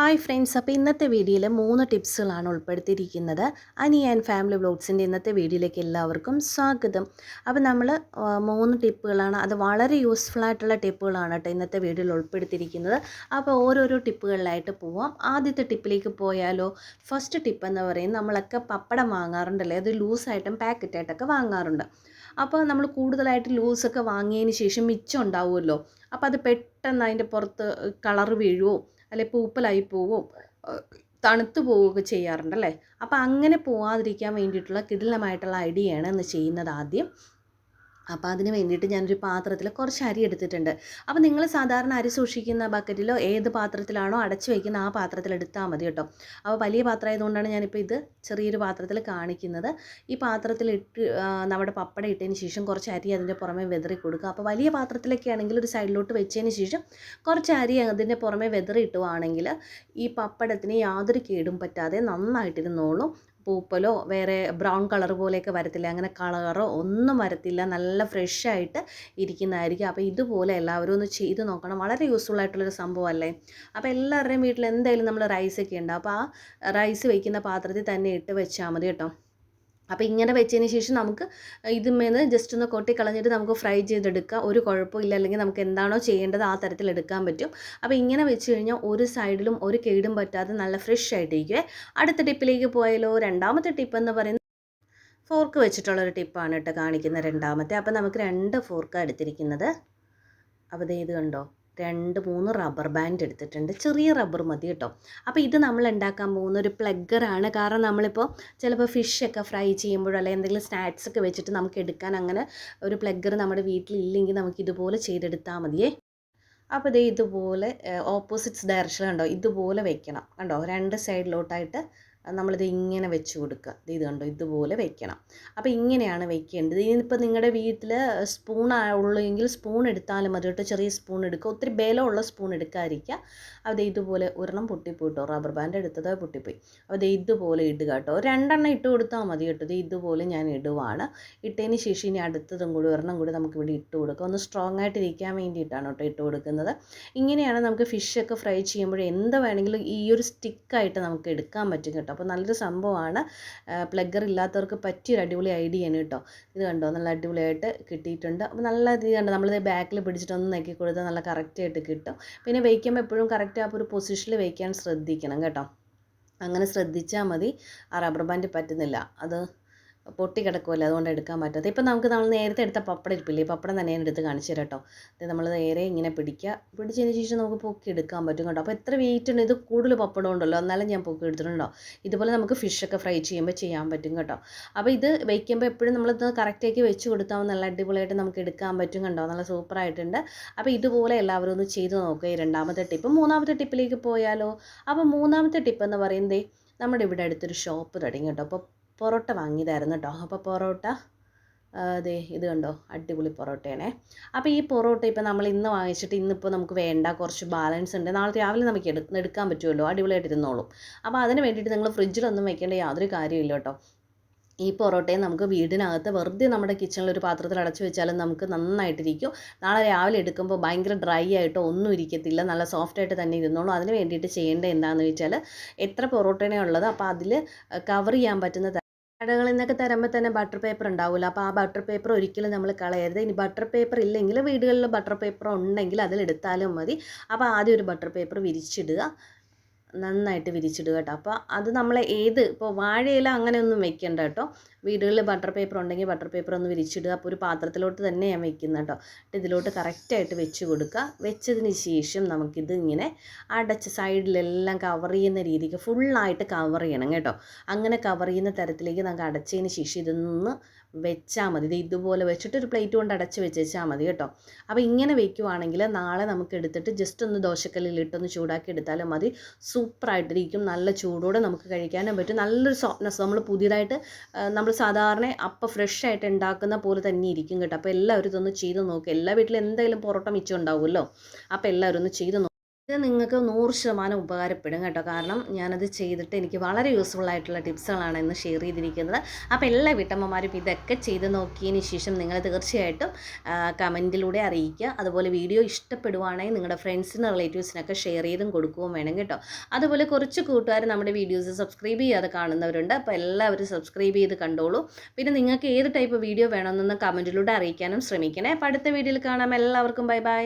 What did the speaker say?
Hi friends അപ്പോൾ ഇന്നത്തെ വീഡിയോയിൽ മൂന്ന് ടിപ്സുകളാണ് ഉൾപ്പെടുത്തിയിരിക്കുന്നത്. അനി ആൻഡ് ഫാമിലി വ്ലോഗ്സിന്റെ ഇന്നത്തെ വീഡിയോയിലേക്ക് എല്ലാവർക്കും സ്വാഗതം. അപ്പോൾ നമ്മൾ മൂന്ന് ടിപ്പുകളാണ് അത് വളരെ യൂസ്ഫുൾ ആയിട്ടുള്ള ടിപ്പുകളാണ് കേട്ടോ ഇന്നത്തെ വീഡിയോയിൽ ഉൾപ്പെടുത്തിയിരിക്കുന്നത്. അപ്പോൾ ഓരോരോ ടിപ്പുകളിലായിട്ട് പോവാം. ആദ്യത്തെ ടിപ്പിലേക്ക് പോയാലോ ഫസ്റ്റ് ടിപ്പ് എന്ന് പറയുന്നത് നമ്മളൊക്കെ പപ്പടം വാങ്ങാറുണ്ടല്ലേ അത് ലൂസായിട്ടും പാക്കറ്റായിട്ടൊക്കെ വാങ്ങാറുണ്ട്. അപ്പോൾ നമ്മൾ കൂടുതലായിട്ട് ലൂസൊക്കെ വാങ്ങിയതിന് ശേഷം മിച്ചം ഉണ്ടാവുമല്ലോ അപ്പോൾ അത് പെട്ടെന്ന് അതിന്റെ പുറത്ത് കളർ വീഴുവോ അല്ലെ പൂപ്പലായി പോവും തണുത്തു പോവുകയൊക്കെ ചെയ്യാറുണ്ടല്ലേ? അപ്പോൾ അങ്ങനെ പോവാതിരിക്കാൻ വേണ്ടിയിട്ടുള്ള കിടിലമായിട്ടുള്ള ഐഡിയയാണ് ഇന്ന് ചെയ്യുന്നത് ആദ്യം. അപ്പോൾ അതിന് വേണ്ടിയിട്ട് ഞാനൊരു പാത്രത്തിൽ കുറച്ച് അരി എടുത്തിട്ടുണ്ട്. അപ്പോൾ നിങ്ങൾ സാധാരണ അരി സൂക്ഷിക്കുന്ന ബക്കറ്റിലോ ഏത് പാത്രത്തിലാണോ അടച്ചു വയ്ക്കുന്ന ആ പാത്രത്തിൽ എടുത്താൽ മതി കേട്ടോ. അപ്പോൾ വലിയ പാത്രം ആയതുകൊണ്ടാണ് ഞാനിപ്പോൾ ഇത് ചെറിയൊരു പാത്രത്തിൽ കാണിക്കുന്നത്. ഈ പാത്രത്തിൽ ഇട്ട് നമ്മുടെ പപ്പടം ഇട്ടതിന് ശേഷം കുറച്ച് അരി അതിന്റെ പുറമെ വെതറി കൊടുക്കുക. അപ്പോൾ വലിയ പാത്രത്തിലൊക്കെ ആണെങ്കിൽ ഒരു സൈഡിലോട്ട് വെച്ചതിന് ശേഷം കുറച്ച് അരി അതിന്റെ പുറമെ വെതറി ഇട്ടുവാണെങ്കിൽ ഈ പപ്പടത്തിന് യാതൊരു കേടും പറ്റാതെ നന്നായിട്ടിരുന്നോളും. പൂപ്പലോ വേറെ ബ്രൗൺ കളർ പോലെയൊക്കെ വരത്തില്ല. അങ്ങനെ കളറോ ഒന്നും വരത്തില്ല. നല്ല ഫ്രഷ് ആയിട്ട് ഇരിക്കുന്നതായിരിക്കും. അപ്പോൾ ഇതുപോലെ എല്ലാവരും ഒന്ന് ചെയ്ത് നോക്കണം. വളരെ യൂസ്ഫുൾ ആയിട്ടുള്ളൊരു സംഭവമല്ലേ? അപ്പോൾ എല്ലാവരുടെയും വീട്ടിൽ എന്തായാലും നമ്മൾ റൈസൊക്കെ ഉണ്ടാവും. അപ്പോൾ ആ റൈസ് വയ്ക്കുന്ന പാത്രത്തിൽ തന്നെ ഇട്ട് വെച്ചാൽ മതി കേട്ടോ. അപ്പോൾ ഇങ്ങനെ വെച്ചതിന് ശേഷം നമുക്ക് ഇതിന്മേന്ന് ജസ്റ്റ് ഒന്ന് കൊട്ടി കളഞ്ഞിട്ട് നമുക്ക് ഫ്രൈ ചെയ്തെടുക്കാം. ഒരു കുഴപ്പമില്ല. അല്ലെങ്കിൽ നമുക്ക് എന്താണോ ചെയ്യേണ്ടത് ആ തരത്തിൽ എടുക്കാൻ പറ്റും. അപ്പോൾ ഇങ്ങനെ വെച്ച് കഴിഞ്ഞാൽ ഒരു സൈഡിലും ഒരു കേടും പറ്റാതെ നല്ല ഫ്രഷ് ആയിട്ടിരിക്കുവേ. അടുത്ത ടിപ്പിലേക്ക് പോയാലോ? രണ്ടാമത്തെ ടിപ്പ് എന്ന് പറയുന്നത് ഫോർക്ക് വെച്ചിട്ടുള്ളൊരു ടിപ്പാണ് കേട്ടോ കാണിക്കുന്ന രണ്ടാമത്തെ. അപ്പോൾ നമുക്ക് രണ്ട് ഫോർക്കാണ് എടുത്തിരിക്കുന്നത്. അപ്പോൾ ഇത് കണ്ടോ? രണ്ട് മൂന്ന് റബ്ബർ ബാൻഡ് എടുത്തിട്ടുണ്ട്. ചെറിയ റബ്ബർ മതി കേട്ടോ. അപ്പോൾ ഇത് നമ്മൾ ഉണ്ടാക്കാൻ പോകുന്ന? ഒരു പ്ലഗ്ഗറാണ് കാരണം നമ്മളിപ്പോൾ ചിലപ്പോൾ ഫിഷൊക്കെ ഫ്രൈ ചെയ്യുമ്പോഴോ അല്ലെങ്കിൽ എന്തെങ്കിലും സ്നാക്സ് ഒക്കെ വെച്ചിട്ട് നമുക്ക് എടുക്കാൻ അങ്ങനെ ഒരു പ്ലഗ്ഗർ നമ്മുടെ വീട്ടിലില്ലെങ്കിൽ നമുക്ക് ഇതുപോലെ ചെയ്തെടുത്താൽ മതിയേ. അപ്പോൾ ഇതേ ഇതുപോലെ ഓപ്പോസിറ്റ്സ് ഡയറക്ഷൻ ഉണ്ടോ ഇതുപോലെ വെക്കണം. കണ്ടോ? രണ്ട് സൈഡിലോട്ടായിട്ട് നമ്മളിത് ഇങ്ങനെ വെച്ച് കൊടുക്കുക. ഇത് കണ്ടോ? ഇതുപോലെ വെക്കണം. അപ്പോൾ ഇങ്ങനെയാണ് വെക്കേണ്ടത്. ഇനിയിപ്പോൾ നിങ്ങളുടെ വീട്ടിൽ സ്പൂൺ ഉള്ളെങ്കിൽ സ്പൂൺ എടുത്താലും മതി കേട്ടോ. ചെറിയ സ്പൂൺ എടുക്കുക. ഒത്തിരി ബലമുള്ള സ്പൂൺ എടുക്കാതിരിക്കുക. അത് ഇതുപോലെ ഒരെണ്ണം പൊട്ടിപ്പോയി കേട്ടോ റബ്ബർ ബാൻഡ് എടുത്തത് പൊട്ടിപ്പോയി. ദേ ഇതുപോലെ ഇടുക കേട്ടോ. രണ്ടെണ്ണം ഇട്ട് കൊടുത്താൽ മതി കേട്ടോ. ഇത് ഇതുപോലെ ഞാൻ ഇടുവാണ്. ഇട്ടതിന് ശേഷം ഇനി അടുത്തതും കൂടി ഒരെണ്ണം കൂടി നമുക്ക് ഇവിടെ ഇട്ട് കൊടുക്കുക ഒന്ന് സ്ട്രോങ് ആയിട്ട് ഇരിക്കാൻ വേണ്ടിയിട്ടാണ് കേട്ടോ ഇട്ട് കൊടുക്കുന്നത്. ഇങ്ങനെയാണ് നമുക്ക് ഫിഷൊക്കെ ഫ്രൈ ചെയ്യുമ്പോൾ എന്ത് വേണമെങ്കിലും ഈ ഒരു സ്റ്റിക്കായിട്ട് നമുക്ക് എടുക്കാൻ പറ്റും അപ്പോൾ നല്ലൊരു സംഭവമാണ്. പ്ലഗ്ഗർ ഇല്ലാത്തവർക്ക് പറ്റിയൊരു അടിപൊളി ഐഡിയ ആണ് കേട്ടോ. ഇത് കണ്ടോ? നല്ല അടിപൊളിയായിട്ട് കിട്ടിയിട്ടുണ്ട്. അപ്പോൾ നല്ല ഇത് കണ്ടോ? നമ്മളിത് ബാക്കിൽ പിടിച്ചിട്ടൊന്ന് നെക്കി കൊടുത്താൽ നല്ല കറക്റ്റായിട്ട് കിട്ടും. പിന്നെ വയ്ക്കുമ്പോൾ എപ്പോഴും കറക്റ്റ് ആ ഒരു പൊസിഷനിൽ വയ്ക്കാൻ ശ്രദ്ധിക്കണം കേട്ടോ. അങ്ങനെ ശ്രദ്ധിച്ചാൽ മതി. ആ റബ്ബർ ബാൻഡ് പറ്റുന്നില്ല. അത് പൊട്ടി കിടക്കുമല്ലോ അതുകൊണ്ട് എടുക്കാൻ പറ്റാത്ത. ഇപ്പം നമുക്ക് നമ്മൾ നേരത്തെ എടുത്ത പപ്പടം ഇരിപ്പില്ലേ? പപ്പടം തന്നെ ഞാൻ എടുത്ത് കാണിച്ചു തരാം കേട്ടോ. നമ്മൾ നേരെ ഇങ്ങനെ പിടിക്കുക. പിടിച്ചതിന് ശേഷം നമുക്ക് പൊക്കി എടുക്കാൻ പറ്റും കേട്ടോ. അപ്പോൾ എത്ര വെയിറ്റ് ഉണ്ട്? ഇത് കൂടുതൽ പപ്പടം ഉണ്ടല്ലോ. എന്നാലും ഞാൻ പൊക്കി എടുത്തിട്ടുണ്ടോ? ഇതുപോലെ നമുക്ക് ഫിഷൊക്കെ ഫ്രൈ ചെയ്യുമ്പോൾ ചെയ്യാൻ പറ്റും കേട്ടോ. അപ്പോൾ ഇത് വയ്ക്കുമ്പോൾ എപ്പോഴും നമ്മളിത് കറക്റ്റാക്കി വെച്ച് കൊടുത്താൽ നല്ല അടിപൊളിയായിട്ട് നമുക്ക് എടുക്കാൻ പറ്റും കണ്ടോ? നല്ല സൂപ്പറായിട്ടുണ്ട് അപ്പോൾ ഇതുപോലെ എല്ലാവരും ഒന്ന് ചെയ്ത് നോക്കുക ഈ രണ്ടാമത്തെ ടിപ്പ് മൂന്നാമത്തെ ടിപ്പിലേക്ക് പോയാലോ? അപ്പോൾ മൂന്നാമത്തെ ടിപ്പ് എന്ന് പറയുന്നത് നമ്മുടെ ഇവിടെ അടുത്തൊരു ഷോപ്പ് തുടങ്ങി കേട്ടോ. അപ്പോൾ പൊറോട്ട വാങ്ങിയതായിരുന്നു കേട്ടോ അപ്പോൾ പൊറോട്ട അതെ ഇത് കണ്ടോ? അടിപൊളി പൊറോട്ടയാണേ. അപ്പോൾ ഈ പൊറോട്ട ഇപ്പോൾ നമ്മൾ ഇന്ന് വാങ്ങിച്ചിട്ട് ഇന്നിപ്പോൾ നമുക്ക് വേണ്ട കുറച്ച് ബാലൻസ് ഉണ്ട്. നാളെ രാവിലെ നമുക്ക് എടു എടുക്കാൻ പറ്റുമല്ലോ അടിപൊളിയായിട്ട് ഇരുന്നോളും. അപ്പോൾ അതിന് വേണ്ടിയിട്ട് നിങ്ങൾ ഫ്രിഡ്ജിലൊന്നും വെക്കേണ്ട യാതൊരു കാര്യമില്ല കേട്ടോ ഈ പൊറോട്ടയെ നമുക്ക് വീടിനകത്ത് വെറുതെ നമ്മുടെ കിച്ചണിൽ ഒരു പാത്രത്തിൽ അടച്ചു വെച്ചാലും നമുക്ക് നന്നായിട്ടിരിക്കും. നാളെ രാവിലെ എടുക്കുമ്പോൾ ഭയങ്കര ഡ്രൈ ആയിട്ടോ ഒന്നും ഇരിക്കത്തില്ല. നല്ല സോഫ്റ്റ് ആയിട്ട് തന്നെ ഇരുന്നോളൂ. അതിന് വേണ്ടിയിട്ട് ചെയ്യേണ്ടത് എന്താണെന്ന് വെച്ചാൽ എത്ര പൊറോട്ടയാണ് ഉള്ളത് അപ്പോൾ അതിൽ കവർ ചെയ്യാൻ പറ്റുന്ന കടകളിൽ നിന്നൊക്കെ തരുമ്പോൾ തന്നെ ബട്ടർ പേപ്പർ ഉണ്ടാവില്ല അപ്പോൾ ആ ബട്ടർ പേപ്പർ ഒരിക്കലും നമ്മൾ കളയരുത്. ഇനി ബട്ടർ പേപ്പർ ഇല്ലെങ്കിൽ വീടുകളിൽ ബട്ടർ പേപ്പർ ഉണ്ടെങ്കിൽ അതിലെടുത്താലും മതി. അപ്പോൾ ആദ്യം ഒരു ബട്ടർ പേപ്പർ വിരിച്ചിടുക. നന്നായിട്ട് വിരിച്ചിടുക കേട്ടോ. അപ്പോൾ അത് നമ്മൾ ഏത് ഇപ്പോൾ വാഴയില അങ്ങനെയൊന്നും വെക്കണ്ട കേട്ടോ. വീടുകളിൽ ബട്ടർ പേപ്പർ ഉണ്ടെങ്കിൽ ബട്ടർ പേപ്പർ ഒന്ന് വിരിച്ചിടുക. അപ്പോൾ ഒരു പാത്രത്തിലോട്ട് തന്നെ ഞാൻ വെക്കുന്നത് കേട്ടോ. ഇതിലോട്ട് കറക്റ്റായിട്ട് വെച്ച് കൊടുക്കുക. വെച്ചതിന് ശേഷം നമുക്കിത് ഇങ്ങനെ അടച്ച് സൈഡിലെല്ലാം കവർ ചെയ്യുന്ന രീതിക്ക് ഫുള്ളായിട്ട് കവർ ചെയ്യണം കേട്ടോ. അങ്ങനെ കവർ ചെയ്യുന്ന തരത്തിലേക്ക് നമുക്ക് അടച്ചതിന് ശേഷം ഇതൊന്ന് വെച്ചാൽ മതി. ഇത് ഇതുപോലെ വെച്ചിട്ട് ഒരു പ്ലേറ്റ് കൊണ്ട് അടച്ച് വെച്ചാൽ മതി കേട്ടോ. അപ്പോൾ ഇങ്ങനെ വെക്കുവാണെങ്കിൽ നാളെ നമുക്ക് എടുത്തിട്ട് ജസ്റ്റ് ഒന്ന് ദോശക്കല്ലിൽ ദോശക്കല്ലിലിട്ടൊന്ന് ചൂടാക്കി എടുത്താലും മതി. സൂപ്പറായിട്ടിരിക്കും നല്ല ചൂടോടെ നമുക്ക് കഴിക്കാനും പറ്റും. നല്ലൊരു സോഫ്റ്റ്നെസ് നമ്മൾ പുതിയതായിട്ട് നമ്മൾ സാധാരണ അപ്പം ഫ്രഷ് ആയിട്ട് ഉണ്ടാക്കുന്ന പോലെ തന്നെ ഇരിക്കും കേട്ടോ. അപ്പോൾ എല്ലാവരും ഇതൊന്ന് ചെയ്ത് നോക്കുക എല്ലാ വീട്ടിലും എന്തായാലും പൊറോട്ട മിച്ചം ഉണ്ടാവുമല്ലോ. അപ്പോൾ എല്ലാവരും ഒന്ന് ചെയ്ത് ഇത് നിങ്ങൾക്ക് നൂറ് ശതമാനം ഉപകാരപ്പെടും കേട്ടോ. കാരണം ഞാനത് ചെയ്തിട്ട് എനിക്ക് വളരെ യൂസ്ഫുൾ ആയിട്ടുള്ള ടിപ്സുകളാണ് ഇന്ന് ഷെയർ ചെയ്തിരിക്കുന്നത്. അപ്പോൾ എല്ലാ വീട്ടമ്മമാരും ഇതൊക്കെ ചെയ്ത് നോക്കിയതിന് ശേഷം നിങ്ങൾ തീർച്ചയായിട്ടും കമന്റിലൂടെ അറിയിക്കുക. അതുപോലെ വീഡിയോ ഇഷ്ടപ്പെടുവാണെങ്കിൽ നിങ്ങളുടെ ഫ്രണ്ട്സിനും റിലേറ്റീവ്സിനൊക്കെ ഷെയർ ചെയ്തും കൊടുക്കുകയും വേണം കേട്ടോ. അതുപോലെ കുറച്ച് കൂട്ടുകാർ നമ്മുടെ വീഡിയോസ് സബ്സ്ക്രൈബ് ചെയ്യാതെ കാണുന്നവരുണ്ട്. അപ്പോൾ എല്ലാവരും സബ്സ്ക്രൈബ് ചെയ്ത് കണ്ടോളൂ. പിന്നെ നിങ്ങൾക്ക് ഏത് ടൈപ്പ് വീഡിയോ വേണമെന്നൊന്ന് കമന്റിലൂടെ അറിയിക്കാനും ശ്രമിക്കണേ. അപ്പോൾ അടുത്ത വീഡിയോയിൽ കാണാം. എല്ലാവർക്കും ബൈ ബൈ